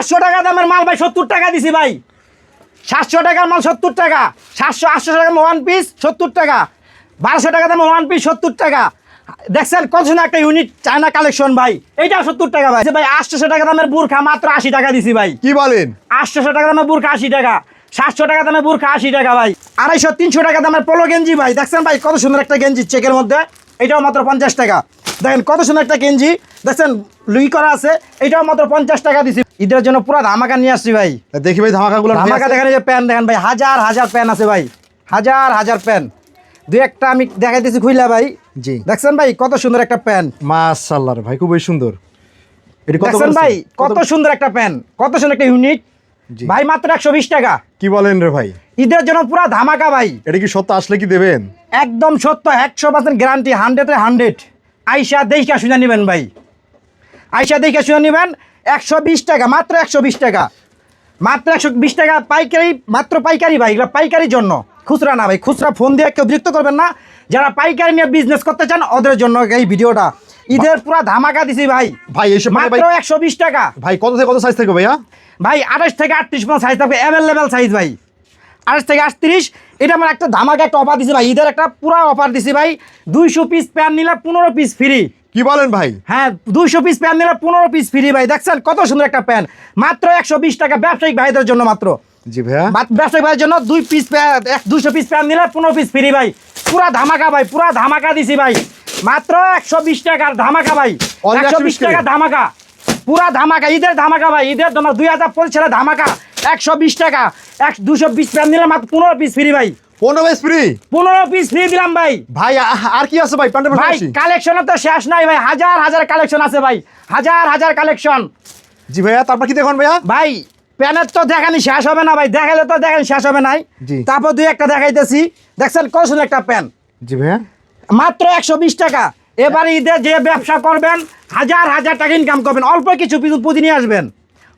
সাতশো টাকা দামের মাল ভাই সত্তর টাকা দিছি ভাই। সাতশো টাকার মাল সত্তর টাকা সাতশো আটশো টাকার ওয়ান পিস সত্তর টাকা বারোশো টাকা দামের ওয়ান পিস সত্তর টাকা। দেখছেন কত সুন্দর একটা ইউনিট চায়না কালেকশন ভাই এইটা সত্তর টাকা ভাই। ভাই আটশোশো টাকা দামের বুরখা মাত্র আশি টাকা দিছি ভাই। কি বলেন? আটশোশো টাকা দামের বুরখা আশি টাকা সাতশো টাকা দামের বুরখা আশি টাকা ভাই। আড়াইশো তিনশো টাকা দামের পোলো গেঞ্জি ভাই। দেখছেন ভাই কত সুন্দর একটা গেঞ্জি চেকের মধ্যে এটাও মাত্র পঞ্চাশ টাকা। দেখেন কত সুন্দর একটা গেঞ্জি। দেখছেন লুই করা আছে। এটাও মাত্র পঞ্চাশ টাকা দিছি। ঈদের জন্য পুরো ধামাকা নিয়ে আসছি ভাই। দেখি ভাই ধামাকাগুলো ধামাকা দেখেন যে প্যান দেখেন ভাই হাজার হাজার প্যান আছে ভাই। হাজার হাজার প্যান দু একটা আমি দেখাইতেছি খুইলা ভাই। জি। দেখছেন ভাই কত সুন্দর একটা প্যান রে ভাই খুবই সুন্দর। এটি দেখছেন ভাই কত সুন্দর একটা প্যান কত সুন্দর একটা ইউনিট ভাই মাত্র একশো বিশ টাকা। কি বলেন রে ভাই? ঈদের জন্য পুরো ধামাকা ভাই। এটা কি সত্য? আসলে কি দেবেন? একদম সত্য একশো পার্সেন্ট গ্যারান্টি হান্ড্রেডে হান্ড্রেড আইসা দেখা শুনে নেবেন ভাই। আইসা দেখা শুনে নেবেন একশো বিশ টাকা মাত্র একশো বিশ টাকা। মাত্র একশো বিশ টাকা পাইকারি মাত্র পাইকারি ভাই এগুলো পাইকারির জন্য। খুচরা না ভাই খুচরা ফোন দিয়ে কেউ বিরক্ত করবেন না। যারা পাইকারি নিয়ে বিজনেস করতে চান ওদের জন্য এই ভিডিওটা। ঈদের পুরো ধামাকা দিছি ভাই। ভাই এইসব মানে মাত্র একশো বিশ টাকা। ভাই কত থেকে কত সাইজ থেকে ভাইয়া? ভাই আঠাশ থেকে আটত্রিশ পর্যন্ত সাইজ থাকবে অ্যাভেলেবেল সাইজ ভাই। আঠাশ থেকে আটত্রিশ। এটা আমার একটা ধামাকা একটা অফার দিছি ভাই। ঈদের একটা পুরো অফার দিছি ভাই। দুইশো পিস প্যান নিলে পনেরো পিস ফ্রি কি বলেন ভাই? হ্যাঁ দুইশো পিস প্যান নিলে পনেরো পিস ফ্রি ভাই। দেখছেন কত সুন্দর একটা প্যান মাত্র একশো বিশ টাকা ব্যবসায়িক ভাইদের জন্য মাত্র। জি ভাইয়া। ব্যবসায়িক ভাইয়ের জন্য দুই পিস দুইশো পিস প্যান নিলে পনেরো পিস ফ্রি ভাই। পুরা ধামাকা ভাই পুরা ধামাকা দিছি ভাই। মাত্র একশো বিশ টাকার ধামাকা ভাই। একশো বিশ 120 টাকা। ধামাকা। পুরা ধামাকা ঈদের ধামাকা ভাই। ঈদের তোমার দুই হাজার পঁচিশ সালে ধামাকা। একশো বিশ টাকা। এক দুশো বিশ প্যান নিলে মাত্র পনেরো পিস ফ্রি ভাই। পনেরো পিস ফ্রি পনেরো পিস ফ্রি দিলাম ভাই। ভাই আর কি আছে ভাই? ভাই পাশাপাশি? কালেকশনের তো শেষ নাই ভাই। হাজার হাজার কালেকশন আছে ভাই। হাজার হাজার কালেকশন জি ভাইয়া তারপর কি দেখুন ভাইয়া? ভাই প্যানের তো দেখানি শেষ হবে না ভাই। দেখালে তো দেখানি শেষ হবে নাই। তারপর দুই একটা দেখাইতেছি। দেখছেন কত সুন্দর একটা প্যান জি ভাইয়া। মাত্র একশো বিশ টাকা। এবারে ঈদে যে ব্যবসা করবেন হাজার হাজার টাকা ইনকাম করবেন। অল্প কিছু কিছু পুঁজি নিয়ে আসবেন।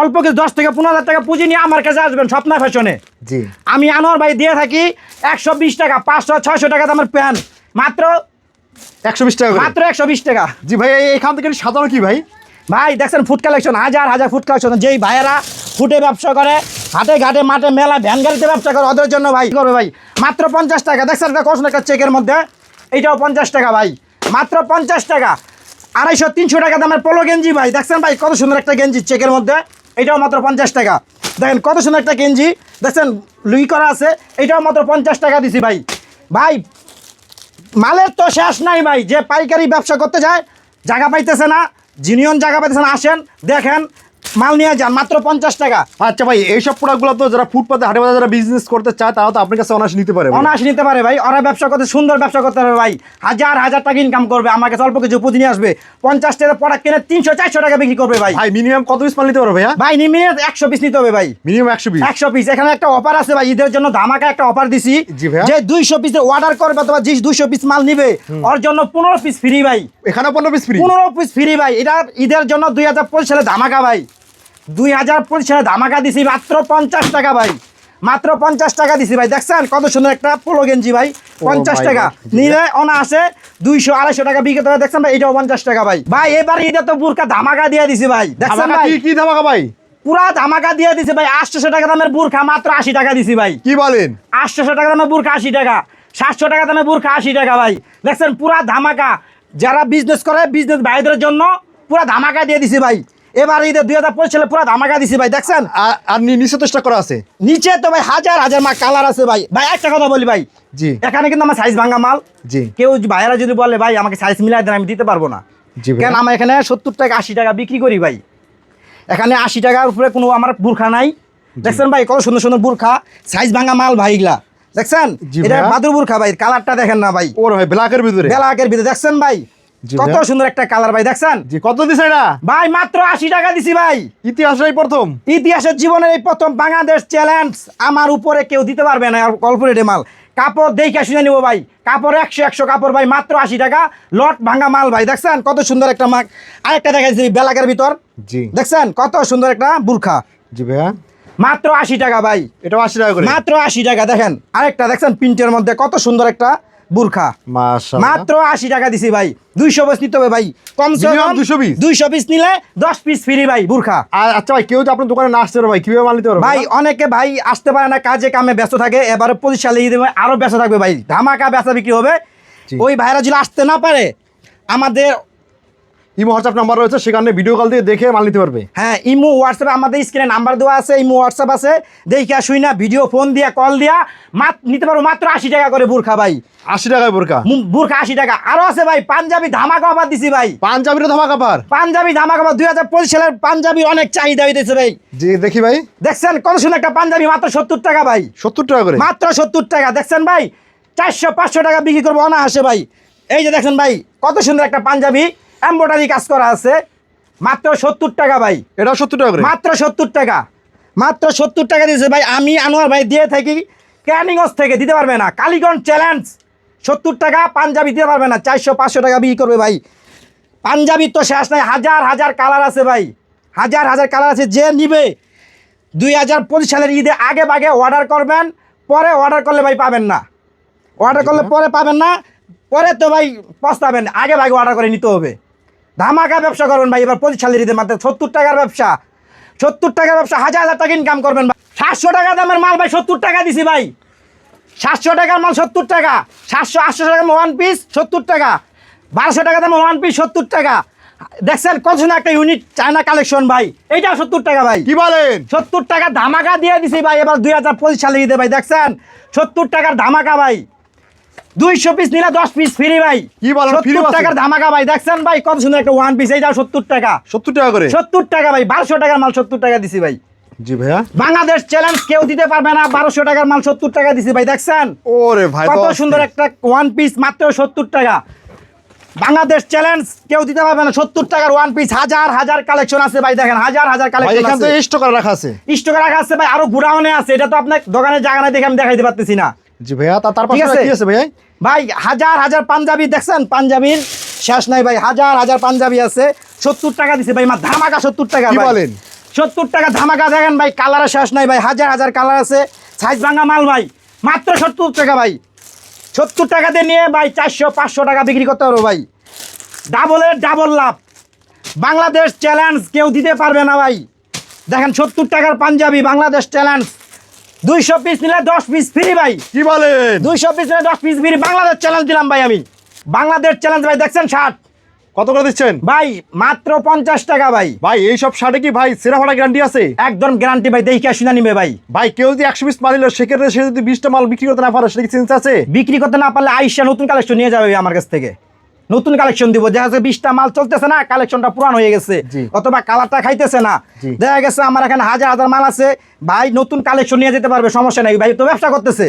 অল্প কিছু দশ থেকে পনেরো হাজার টাকা পুঁজি নিয়ে আমার কাছে আসবেন স্বপ্না ফ্যাশনে। জি। আমি আনোয়ার ভাই দিয়ে থাকি একশো বিশ টাকা পাঁচশো ছয়শো টাকা দামের প্যান মাত্র একশো বিশ টাকা মাত্র একশো বিশ টাকা। জি ভাই এখান থেকে সাধারণ কি ভাই? ভাই দেখছেন ফুড কালেকশন হাজার হাজার ফুড কালেকশন যেই ভাইয়েরা ফুটে ব্যবসা করে হাটে ঘাটে মাঠে মেলা ভ্যান গাড়িতে ব্যবসা করে ওদের জন্য ভাই করবে ভাই? মাত্র পঞ্চাশ টাকা। দেখছেন একটা কষ্ট একটা চেকের মধ্যে। এইটাও পঞ্চাশ টাকা ভাই। মাত্র পঞ্চাশ টাকা। আড়াইশো তিনশো টাকা দামের পোলো গেঞ্জি ভাই। দেখছেন ভাই কত সুন্দর একটা গেঞ্জি চেকের মধ্যে। এটাও মাত্র পঞ্চাশ টাকা। দেখেন কত সুন্দর একটা গেঞ্জি। দেখছেন, লুই করা আছে। এটাও মাত্র পঞ্চাশ টাকা দিছি ভাই। ভাই, মালের তো শেষ নাই ভাই। যে পাইকারি ব্যবসা করতে যায়, জায়গা পাইতেছে না, জিনিয়ন জায়গা পাইতেছে না। আসেন, দেখেন মাল নিয়ে যান মাত্র পঞ্চাশ টাকা। আচ্ছা ভাই এইসব প্রোডাক্টগুলো তো যারা ফুটপাতে হাটে বাজারে যারা বিজনেস করতে চায় তারা তো আপনার কাছে অনায়াসে নিতে পারে ভাই। অনায়াস নিতে পারে ভাই। ওরা ব্যবসা করতে সুন্দর ব্যবসা করতে পারবে ভাই। হাজার হাজার টাকা ইনকাম করবে। আমার কাছে অল্প কিছু পুঁজি নিয়ে আসবে। পঞ্চাশ টাকা প্রোডাক্ট কিনে তিনশো চারশো টাকা বিক্রি করবে ভাই। ভাই মিনিমাম কত পিস মাল নিতে পারো ভাই ভাই নিমিয়ে একশো পিস নিতে হবে ভাই। মিনিমাম একশো পিস একশো পিস এখানে একটা অফার আছে ভাই। ঈদের জন্য ধামাকা একটা অফার দিছি। যে দুইশো পিসের অর্ডার করবে অথবা যে দুইশো পিস মাল নিবে ওর জন্য পনেরো পিস ফ্রি ভাই। এখানে পনেরো পিস ফ্রি পনেরো পিস ফ্রি ভাই। এটা ঈদের জন্য দুই হাজার পঁচিশ সালে ধামাকা ভাই। দুই হাজার পঁচিশ ধামাকা দিছি মাত্র পঞ্চাশ টাকা ভাই। মাত্র পঞ্চাশ টাকা দিছি ভাই। দেখছেন কত সুন্দর একটা পোলো গেঞ্জি ভাই। পঞ্চাশ টাকা। নিলে অনা আছে দুইশো আড়াইশো টাকা বিক্রি করে দেখছেন ভাই? এটাও পঞ্চাশ টাকা ভাই। ভাই এবার এটা তো বুরকা ধামাকা দিয়ে দিছি ভাই। দেখছেন ভাই? কি কি ধামাকা ভাই? পুরা ধামাকা দিয়ে দিছি ভাই। আটশোশো টাকা দামের বুরখা মাত্র আশি টাকা দিছি ভাই। কি বলেন? আটশোশো টাকা দামের বুরখা আশি টাকা। সাতশো টাকা দামের বুরখা আশি টাকা ভাই। দেখছেন পুরা ধামাকা। যারা বিজনেস করে বিজনেস ভাইদের জন্য পুরা ধামাকা দিয়ে দিছি ভাই। এবার ঈদের দুই হাজার পঁচিশ সালে পুরা ধামাকা দিছি ভাই দেখছেন? আর- নিচে তো করা আছে। নিচে তো ভাই হাজার হাজার মা কালার আছে ভাই। ভাই একটা কথা বলি ভাই। জি। এখানে কিন্তু আমার সাইজ ভাঙা মাল। জি। কেউ ভাইয়েরা যদি বলে ভাই আমাকে সাইজ মিলাই দেন আমি দিতে পারব না। কেন আমার এখানে সত্তর টাকা আশি টাকা বিক্রি করি ভাই। এখানে আশি টাকার উপরে কোনো আমার বুরখা নাই। দেখছেন ভাই কত সুন্দর সুন্দর বুরখা। সাইজ ভাঙা মাল ভাই এগুলা। দেখছেন? এটা বাদুর বুরখা ভাই কালারটা দেখেন না ভাই। ওর ভাই ব্ল্যাকের ভিতরে। বেলাকের ভিতরে। দেখছেন ভাই? কত সুন্দর একটা কালার ভাই দেখছেন? জি কত দিছে এটা? ভাই মাত্র আশি টাকা দিছি ভাই। ইতিহাসটাই প্রথম। ইতিহাসের জীবনের এই প্রথম বাংলাদেশ চ্যালেঞ্জ আমার উপরে কেউ দিতে পারবে না অল্প রেটে মাল। কাপড় দেখে শুনে নিবো ভাই। কাপড় একশো একশো কাপড় ভাই মাত্র আশি টাকা। লট ভাঙা মাল ভাই দেখছেন? কত সুন্দর একটা মাক আরেকটা দেখাইছি বেলাকের ভিতর। জি। দেখছেন? কত সুন্দর একটা বুরখা জি ভাইয়া। মাত্র আশি টাকা ভাই। এটা আশি টাকা করে। মাত্র আশি টাকা দেখেন? আরেকটা দেখছেন? প্রিন্টের মধ্যে কত সুন্দর একটা বুরখা। মাত্র আশি টাকা দিছি ভাই। দুইশো পিস নিতে হবে ভাই। কমসে কম দুশো পিস দুইশো পিস নিলে দশ পিস ফ্রি ভাই বুরখা। আর আচ্ছা ভাই কেউ তো আপনার দোকানে না আসতে ভাই কীভাবে মাল নিতে পারবে? ভাই অনেকে ভাই আসতে পারে না কাজে কামে ব্যস্ত থাকে। এবারে পঁচিশ সালে ঈদে আরও ব্যস্ত থাকবে ভাই। ধামাকা বেচা বিক্রি হবে। ওই ভাইরা যদি আসতে না পারে আমাদের ইমো হোয়াটসঅ্যাপ নাম্বার রয়েছে সেখানে ভিডিও কল দিয়ে দেখে মাল নিতে পারবে। হ্যাঁ ইমো হোয়াটসঅ্যাপে আমাদের স্ক্রিনে নাম্বার দেওয়া আছে ইমো হোয়াটসঅ্যাপ আছে। দেখে শুই না ভিডিও ফোন দিয়া কল দিয়া মাত নিতে পারো মাত্র আশি টাকা করে বুরখা ভাই। আশি টাকায় বোরকা মু- বুরখা আশি টাকা। আরও আছে ভাই পাঞ্জাবি ধামাকা অফার দিছি ভাই। পাঞ্জাবির ধামা কাপার পাঞ্জাবি ধামাকা অফার দুই হাজার পঁচিশ সালের পাঞ্জাবি অনেক চাহিদা হইতেছে ভাই। জি দেখি ভাই। দেখছেন কত সুন্দর একটা পাঞ্জাবি মাত্র সত্তর টাকা ভাই। সত্তর টাকা করে? মাত্র সত্তর টাকা। দেখছেন ভাই চারশো পাঁচশো টাকা বিক্রি করব অনায়াসে ভাই। এই যে দেখছেন ভাই কত সুন্দর একটা পাঞ্জাবি। এম্ব্রয়ডারি কাজ করা আছে। মাত্র সত্তর টাকা ভাই। এটা সত্তর টাকা মাত্র সত্তর টাকা। মাত্র সত্তর টাকা দিয়েছে ভাই। আমি আনোয়ার ভাই দিয়ে থাকি। ক্যানিগঞ্জ থেকে দিতে পারবে না। কালীগঞ্জ চ্যালেঞ্জ সত্তর টাকা পাঞ্জাবি দিতে পারবে না। চারশো পাঁচশো টাকা বিক্রি করবে ভাই। পাঞ্জাবির তো শেষ নাই। হাজার হাজার কালার আছে ভাই। হাজার হাজার কালার আছে। যে নিবে দুই হাজার পঁচিশ সালের ঈদে আগে বাগে অর্ডার করবেন। পরে অর্ডার করলে ভাই পাবেন না। অর্ডার করলে পরে পাবেন না। পরে তো ভাই পস্তাবেন। আগে ভাগে অর্ডার করে নিতে হবে। ধামাকা ব্যবসা করবেন ভাই এবার পঁচিশ সালের ঈদে মাত্র সত্তর টাকার ব্যবসা। সত্তর টাকার ব্যবসা হাজার হাজার টাকা ইনকাম করবেন ভাই। সাতশো টাকা দামের মাল ভাই সত্তর টাকা দিছি ভাই। সাতশো টাকার মাল সত্তর টাকা সাতশো আটশো টাকা ওয়ান পিস সত্তর টাকা। বারোশো টাকা দামে ওয়ান পিস সত্তর টাকা। দেখছেন কত সুন্দর একটা ইউনিট চায়না কালেকশন ভাই এইটা সত্তর টাকা ভাই। কি বলেন? সত্তর টাকা ধামাকা দিয়ে দিছি ভাই এবার দুই হাজার পঁচিশ সালে ঈদে ভাই দেখছেন? সত্তর টাকার ধামাকা ভাই। দুইশো পিস নিলে দশ পিস ফ্রি ভাই। কি সত্তর আছে? টাকার ধামাকা ভাই দেখছেন ভাই কত সুন্দর একটা ওয়ান পিস এইটাও সত্তর টাকা। সত্তর টাকা করে? সত্তর টাকা ভাই বারোশো টাকার মাল সত্তর টাকা দিছি ভাই। জি ভাইয়া। বাংলাদেশ চ্যালেঞ্জ কেউ দিতে পারবে না বারোশো টাকার মাল সত্তর টাকা দিছি ভাই দেখছেন? ওরে ভাই কত সুন্দর একটা ওয়ান পিস মাত্র সত্তর টাকা। বাংলাদেশ চ্যালেঞ্জ কেউ দিতে পারবে না সত্তর টাকার ওয়ান পিস হাজার হাজার কালেকশন আছে ভাই দেখেন হাজার হাজার কালেকশন আছে। স্টক রাখা আছে। স্টকে রাখা আছে ভাই আরও গুড়াউনে আছে এটা তো আপনার দোকানে জায়গা নাই দেখে আমি দেখাইতে পারতেছি না। জি ভাইয়া তা তার পাশে কি আছে ভাইয়া? ভাই হাজার হাজার পাঞ্জাবি দেখছেন? পাঞ্জাবির শেষ নাই ভাই হাজার হাজার পাঞ্জাবি আছে। সত্তর টাকা দিছে ভাই মা ধামাকা সত্তর টাকা বলেন? সত্তর টাকা ধামাকা দেখেন ভাই কালারের শেষ নাই ভাই হাজার হাজার কালার আছে। সাইজ ভাঙা মাল ভাই মাত্র সত্তর টাকা ভাই। সত্তর টাকাতে নিয়ে ভাই চারশো পাঁচশো টাকা বিক্রি করতে পারব ভাই। ডাবলের ডাবল লাভ। বাংলাদেশ চ্যালেঞ্জ কেউ দিতে পারবে না ভাই। দেখেন সত্তর টাকার পাঞ্জাবি বাংলাদেশ চ্যালেঞ্জ দুইশো পিস নিলে দশ পিস ফ্রি ভাই। কি বলেন? দুইশো পিস নিলে দশ পিস ফ্রি বাংলাদেশ চ্যালেঞ্জ দিলাম ভাই আমি। বাংলাদেশ চ্যালেঞ্জ ভাই দেখছেন ষাট কত করে দিচ্ছেন? ভাই মাত্র পঞ্চাশ টাকা ভাই। ভাই এই সব শার্টে কি ভাই সেরা ফাটা গ্যারান্টি আছে? একদম গ্যারান্টি ভাই দেখে শুনে নিবে ভাই। ভাই কেউ যদি একশো পিস মাল নিল সেক্ষেত্রে সে যদি বিশটা মাল বিক্রি করতে না পারে সেটা কি চিন্তা আছে? বিক্রি করতে না পারলে আইসা নতুন কালেকশন নিয়ে যাবে আমার কাছ থেকে। নতুন কালেকশন দিব। দেখা যাচ্ছে বিশটা মাল চলতেছে না কালেকশনটা পুরান হয়ে গেছে। অথবা কালারটা খাইতেছে না। দেখা গেছে আমার এখানে হাজার হাজার মাল আছে। ভাই নতুন কালেকশন নিয়ে যেতে পারবে সমস্যা নাই। ভাই তো ব্যবসা করতেছে।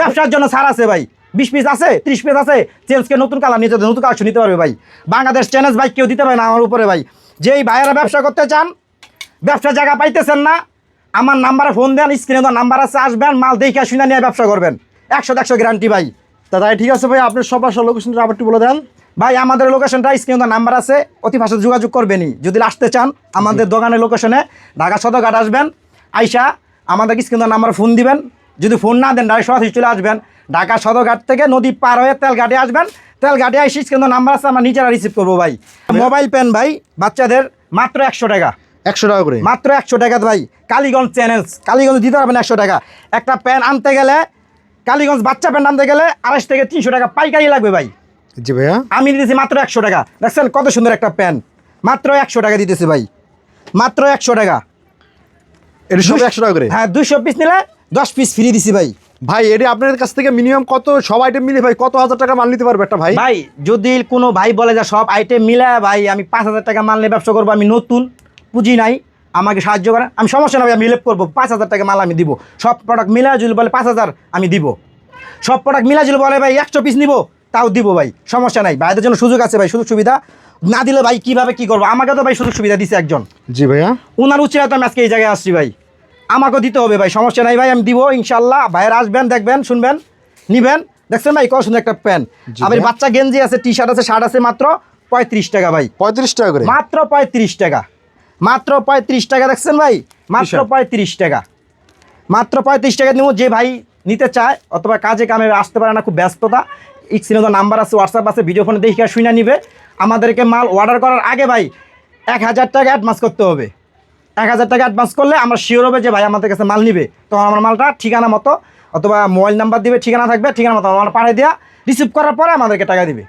ব্যবসার জন্য ছাড় আছে ভাই। বিশ পিস আছে ত্রিশ পিস আছে। চেঞ্জকে নতুন কালার নিয়ে নিতে নতুন কালেকশন নিতে পারবে ভাই। বাংলাদেশ চ্যালেঞ্জ ভাই কেউ দিতে পারে না আমার উপরে ভাই। যেই ভাইয়েরা ব্যবসা করতে চান ব্যবসা জায়গা পাইতেছেন না আমার নাম্বারে ফোন দেন স্ক্রিনে তো নাম্বার আছে আসবেন মাল দেখে শুনে নিয়ে ব্যবসা করবেন। একশো একশো গ্যারান্টি ভাই। তাই ঠিক আছে ভাই আপনার সব লোকেশনটা আবার একটু বলে দেন। ভাই আমাদের লোকেশনটা স্ক্রিনে তো নাম্বার আছে অতি ভাষা যোগাযোগ করবেনই। যদি আসতে চান আমাদের দোকানের লোকেশনে ঢাকা সদরঘাট আসবেন আইসা আমাদের স্ক্রিনে নাম্বার ফোন দিবেন। যদি ফোন না দেন ডাইরেক্ট সরাসরি চলে আসবেন। ঢাকা সদরঘাট থেকে নদী পার হয়ে তেলঘাটে আসবেন। তেলঘাটে আইসি স্ক্রিনে নাম্বার আছে আমরা নিজেরা রিসিভ করব ভাই। মোবাইল পেন ভাই বাচ্চাদের মাত্র একশো টাকা। একশো টাকা করে? মাত্র একশো টাকা ভাই কালীগঞ্জ চ্যানেলস কালীগঞ্জ দিতে পারবেন একশো টাকা। একটা প্যান আনতে গেলে কালীগঞ্জ বাচ্চা প্যান্ট আনতে গেলে আড়াইশ থেকে তিনশো টাকা পাইকারি লাগবে ভাই। জি ভাইয়া। আমি দিতেছি মাত্র একশো টাকা। দেখছেন কত সুন্দর একটা প্যান মাত্র একশো টাকা দিতেছি ভাই। মাত্র একশো টাকা। এটা সব একশো টাকা করে? হ্যাঁ দুশো পিস নিলে দশ পিস ফ্রি দিছি ভাই। ভাই এটা আপনাদের কাছ থেকে মিনিমাম কত সব আইটেম মিলে ভাই কত হাজার টাকা মাল নিতে পারবে একটা ভাই? ভাই যদি কোনো ভাই বলে যে সব আইটেম মিলে ভাই আমি পাঁচ হাজার টাকা মাল নিয়ে ব্যবসা করব আমি নতুন পুঁজি নাই। আমাকে সাহায্য করেন আমি সমস্যা না ভাই আমি মিলেপ করব। পাঁচ হাজার টাকা মাল আমি দিব। সব প্রোডাক্ট মিলা যদি বলে পাঁচ হাজার আমি দিব। সব প্রোডাক্ট মিলা যদি বলে ভাই একশো পিস নিব তাও দিব ভাই। সমস্যা নাই। ভাইদের জন্য সুযোগ আছে ভাই সুযোগ সুবিধা। না দিলে ভাই কীভাবে কি করব? আমাকে তো ভাই সুযোগ সুবিধা দিছে একজন। জি ভাইয়া। ওনার উচিত আমি আজকে এই জায়গায় আসছি ভাই। আমাকেও দিতে হবে ভাই সমস্যা নাই ভাই আমি দিব ইনশাল্লাহ। ভাইয়ের আসবেন দেখবেন শুনবেন নিবেন। দেখছেন ভাই কত সুন্দর একটা প্যান্ট ভাই। বাচ্চা গেঞ্জি আছে টি শার্ট আছে শার্ট আছে মাত্র পঁয়ত্রিশ টাকা ভাই। পঁয়ত্রিশ টাকা করে? মাত্র পঁয়ত্রিশ টাকা। মাত্র পঁয়ত্রিশ টাকা দেখছেন ভাই? মাত্র। পঁয়ত্রিশ টাকা। মাত্র পঁয়ত্রিশ টাকা দিব যে ভাই নিতে চায় অথবা কাজে কামে আসতে পারে না খুব ব্যস্ততা। স্ক্রিনে তো নাম্বার আছে হোয়াটসঅ্যাপ আছে ভিডিও ফোনে দেখে শুনে নিবে। আমাদেরকে মাল অর্ডার করার আগে ভাই এক হাজার টাকা অ্যাডভান্স করতে হবে। এক হাজার টাকা অ্যাডভান্স করলে আমরা শিওর হবে যে ভাই আমাদের কাছে মাল নিবে। তখন আমার মালটা ঠিকানা মতো অথবা মোবাইল নাম্বার দিবে ঠিকানা থাকবে ঠিকানা মতো আমার পাঠিয়ে দেওয়া রিসিভ করার পরে আমাদেরকে টাকা দিবে।